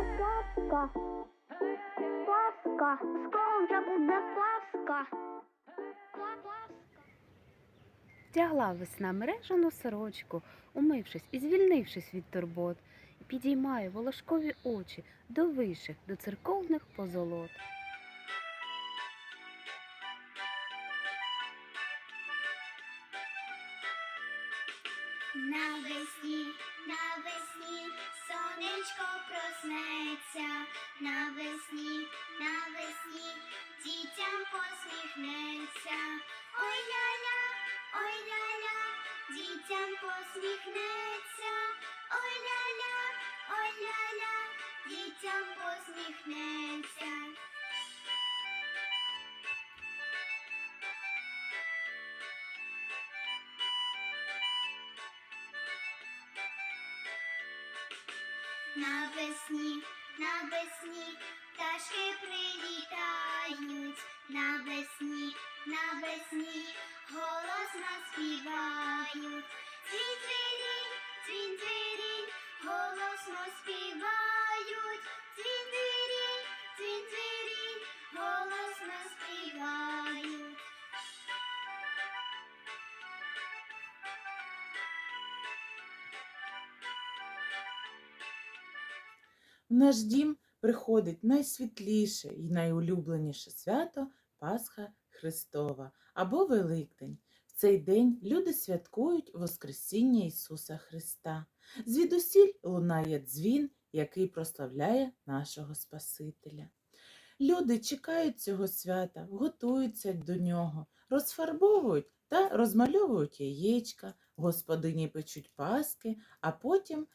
Паска. Паска. Скоро вже буде Паска. Вдягла весна мережану сорочку, умившись і звільнившись від турбот, і підіймає волошкові очі до виших, до церковних позолот. Навесні, навесні, сонечко проснеться, навесні, навесні, дітям посміхнеться. Ой ля-ля, ой ля-ля, дітям посміхнеться. Ой ля-ля, ой ля-ля, дітям посміхнеться. Навесні, навесні, пташки прилітають, навесні, навесні, голосно співають. В наш дім приходить найсвітліше і найулюбленіше свято Пасха Христова або Великдень. В цей день люди святкують Воскресіння Ісуса Христа. Звідусіль лунає дзвін, який прославляє нашого Спасителя. Люди чекають цього свята, готуються до нього, розфарбовують та розмальовують яєчка, господині печуть паски, а потім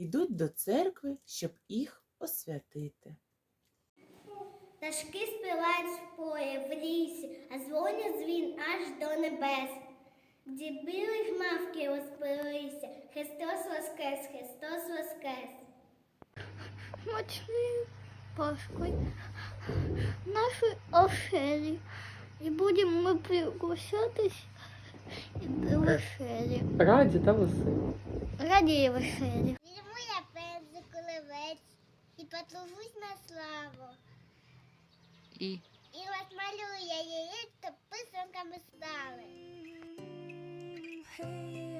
йдуть до церкви, щоб їх освятити. Пташки співають в полі, в лісі, а дзвонять дзвін аж до небес. Де білих мавки розпилися, Христос воскрес, Христос воскрес. Смачний Паской нашій оселі. І будемо ми приглашатись і веселі. Раді та веселі. Раді і веселі. Візьму я пензик олівець і потлужусь на славу. І І розмалюю я яєчко писанками стали. Гарна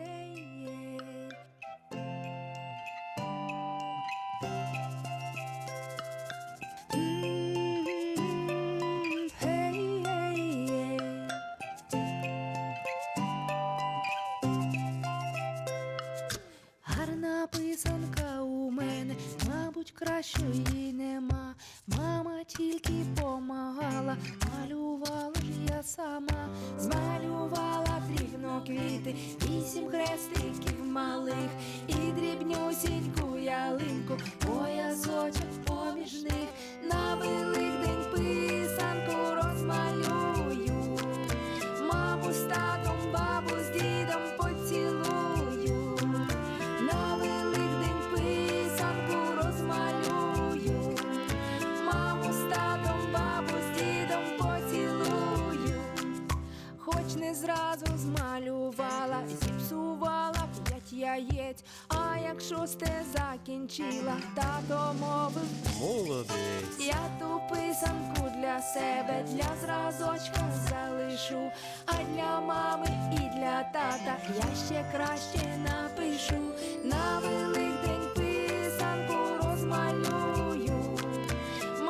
шосте закінчила, тато мовив, Молодець. я ту писанку для себе, для зразочка залишу, а для мами і для тата я ще краще напишу. На Великдень писанку розмалюю,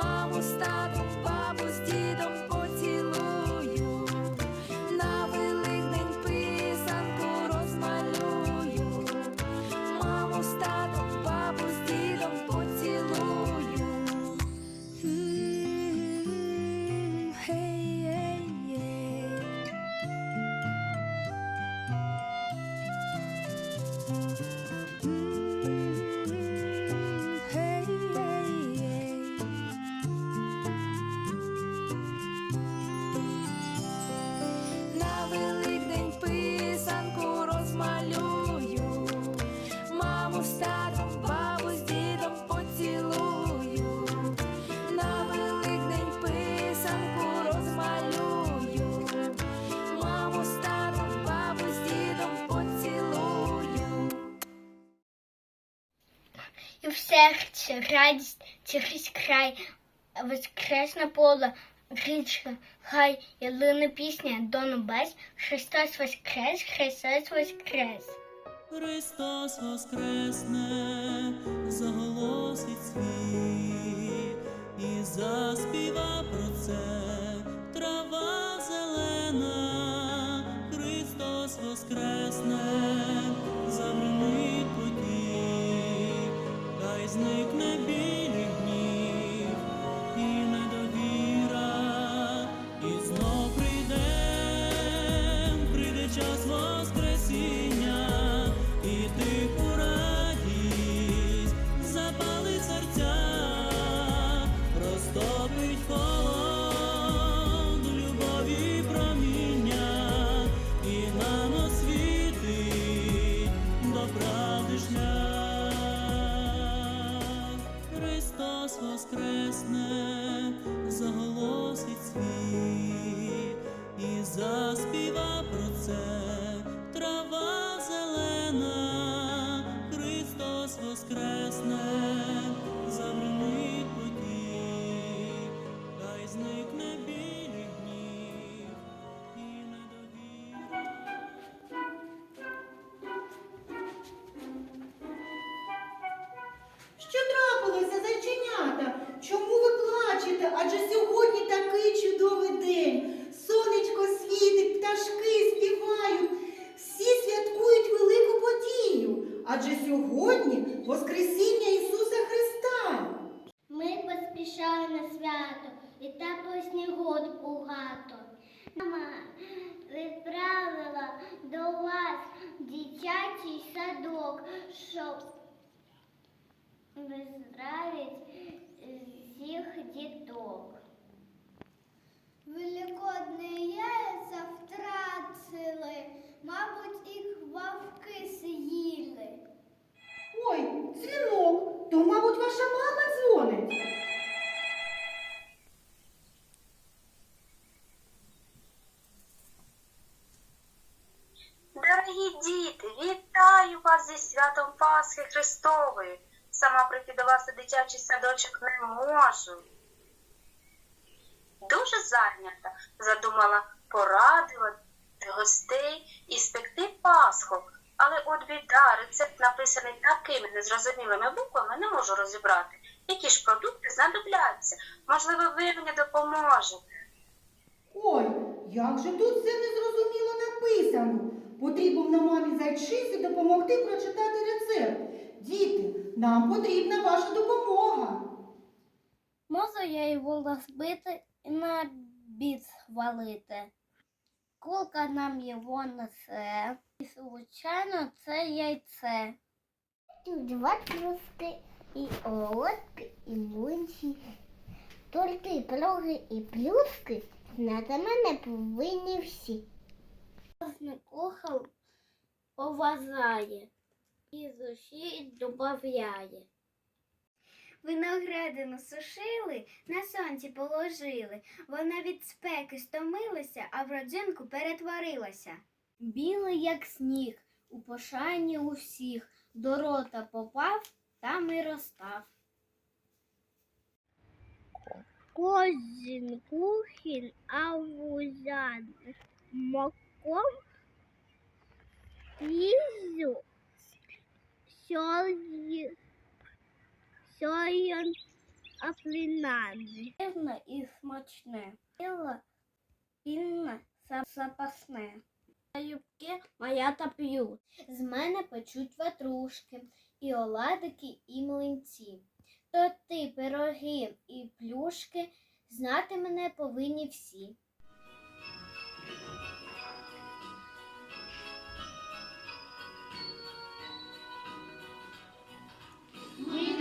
маму з татом, серце, радість через край, воскресне поле, річка, хай ялина пісня до небес, Христос воскрес, Христос воскрес. Христос воскресне, заголосить світ і заспіва про це. Трава зелена, Христос воскресне, зникне садок, щоб виздравити всіх діток. Великодні яйця втратили, мабуть, їх вовки з'їли. Ой, дзвінок, то, мабуть, ваша мама дзвонить. Дорогі діти, вітаю вас зі святом Пасхи Христової. Сама прийти до вас у дитячий садочок не можу. Дуже зайнята, задумала порадувати гостей і спекти Пасху. Але от біда, рецепт написаний такими незрозумілими буквами, не можу розібрати. Які ж продукти знадобляться? Можливо, ви мені допоможете. Ой, як же тут все незрозуміло написано. Потрібно мамі зайчиці допомогти прочитати рецепт. Діти, нам потрібна ваша допомога. Можу я його розбити і на біт звалити. Кулка нам його несе. І, звичайно, це яйце. Два плюски, і оладки, і мунчі. Торти, пироги і плюски знати мене повинні всі. Кожний кухар поважає і з усі добавляє. Виноградину сушили, на сонці положили. Вона від спеки стомилася, а в родзинку перетворилася. Білий, як сніг, у пошані усіх, до рота попав, там і розстав. Кожен кухін, а вузян моком їжу сьогодні Сьогодні афлінане. Певне і смачне. Тіло пільне запасне. Юбки малята п'ють. З мене печуть ватрушки, і оладики, і млинці. Торти, пироги і плюшки знати мене повинні всі. Ми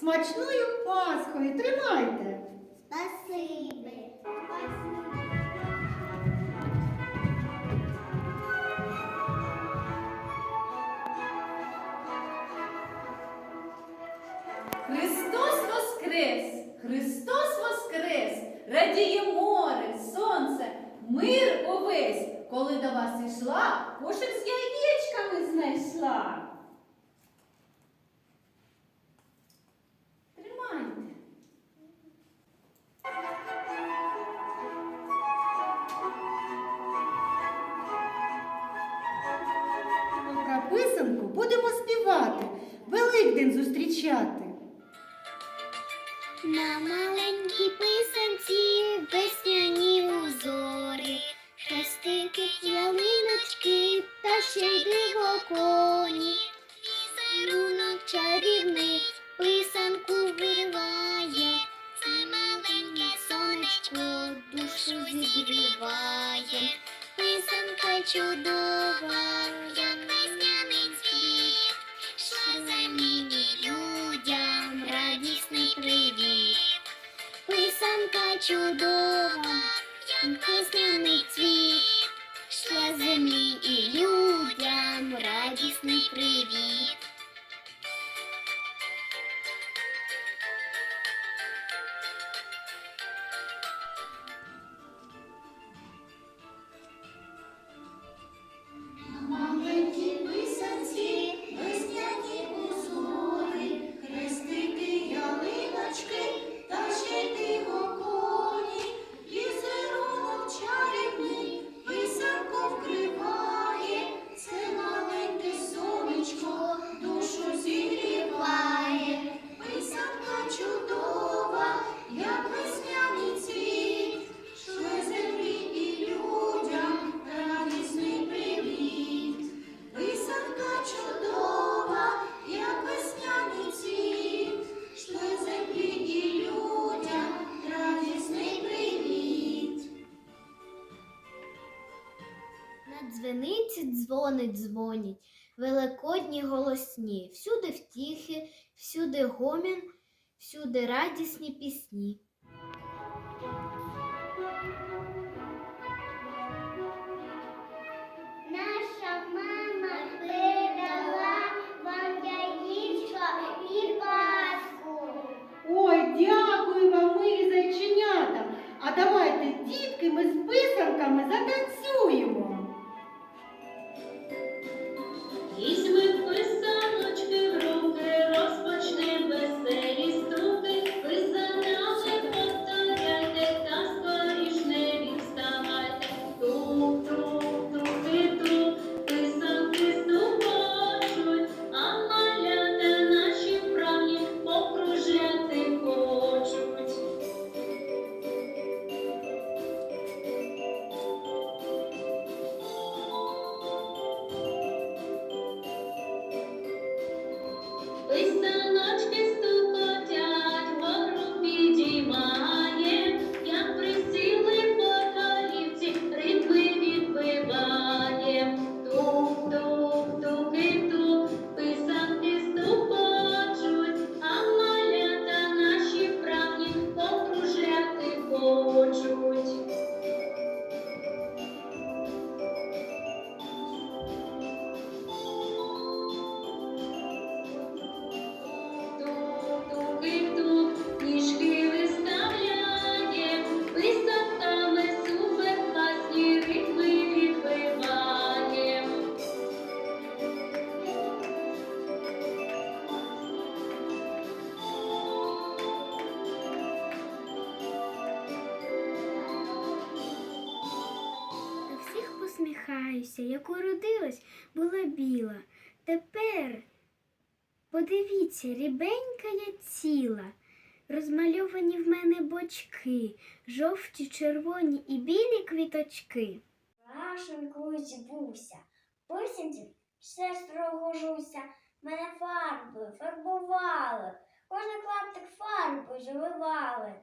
смачною пасхою. Тримайте! Спасибі. Христос Воскрес! Христос Воскрес! Радіє море, сонце, мир увесь, коли до вас ішла, кошик з яєчками знайшла. Великдень зустрічати. На маленькій писанці весняні узори, хрестики, ялиночки та ще й диво коні. Візерунок чарівний писанку вириває, це маленьке сонечко душу зігріває. Писанка чудова, Чудова, як весняний цвіт, дзвениці дзвони дзвонять, великодні голосні, всюди втіхи, всюди гомін, всюди радісні пісні. Наша мама передала вам яєчко і паску. Ой, дякую вам, милі зайченята. А давайте, дітки, ми з писанками затанцюємо. Рібенька я ціла. Розмальовані в мене бочки, жовті, червоні і білі квіточки. Рашеньку буся, писанці все строго жуся, мене фарбою фарбували, кожен клаптик фарбою заливали.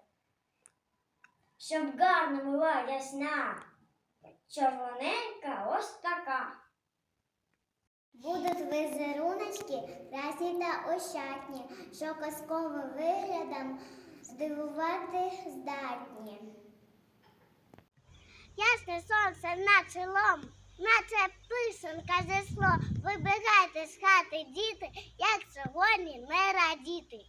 Щоб гарно була ясна, червоненька ось така. Будуть візеруночки красні та ощадні, що казковим виглядом здивувати здатні. Ясне сонце над селом, наче писанка зесло. Вибігайте з хати, діти, як сьогодні не радіти.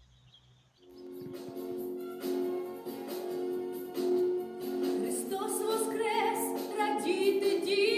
Христос воскрес, радійте, діти,